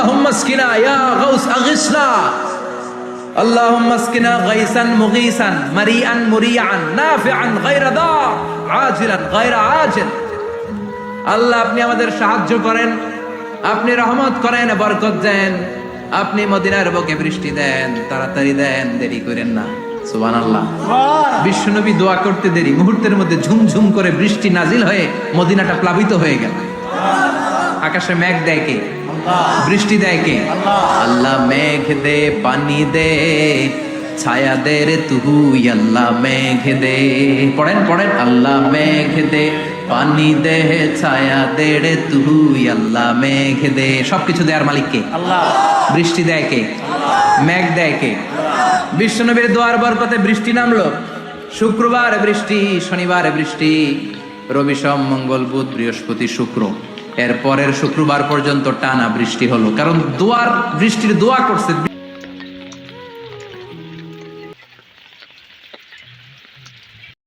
اللهم اسكنا يا ইয়া Gauss اللهم اسكنا গাইসান মুগিসান مريئا مريعا نافعا غير দা عاجلا غير عاجل আল্লাহ আপনি আমাদের সাহায্য করেন আপনি রহমত করেন বরকত দেন আপনি মদিনার বকে বৃষ্টি দেন তাড়াতাড়ি দেন দেরি করেন না। সুবান আল্লাহ বিশ্বনবী দোয়া করতে দেরি মুহূর্তের মধ্যে ঝুমঝুম করে বৃষ্টি নাজিল হয়ে মদিনাটা প্লাবিত হয়ে গেল। আকাশে মেঘ দেয় কে? বৃষ্টি দেয় কে? আল্লাহ। মেঘ দে পানি দে ছায়া দে রে তুই আল্লাহ মেঘ দে। পড়েন পড়েন। আল্লাহ মেঘ দে পানি দে ছায়া দে রে তুই আল্লাহ মেঘ দে। সবকিছু দেয়ার মালিক কে? আল্লাহ। বৃষ্টি দেয় কে? মেঘ দেয় কে? বিশ্বনবীর দোয়ার বরকতে বৃষ্টি নামলো। শুক্রবার বৃষ্টি শনিবার বৃষ্টি। রবি সোম মঙ্গল বুধ বৃহস্পতি শুক্র। এর পরের শুক্রবার পর্যন্ত টানা বৃষ্টি হলো। কারণ দোয়ার বৃষ্টির দোয়া করছে।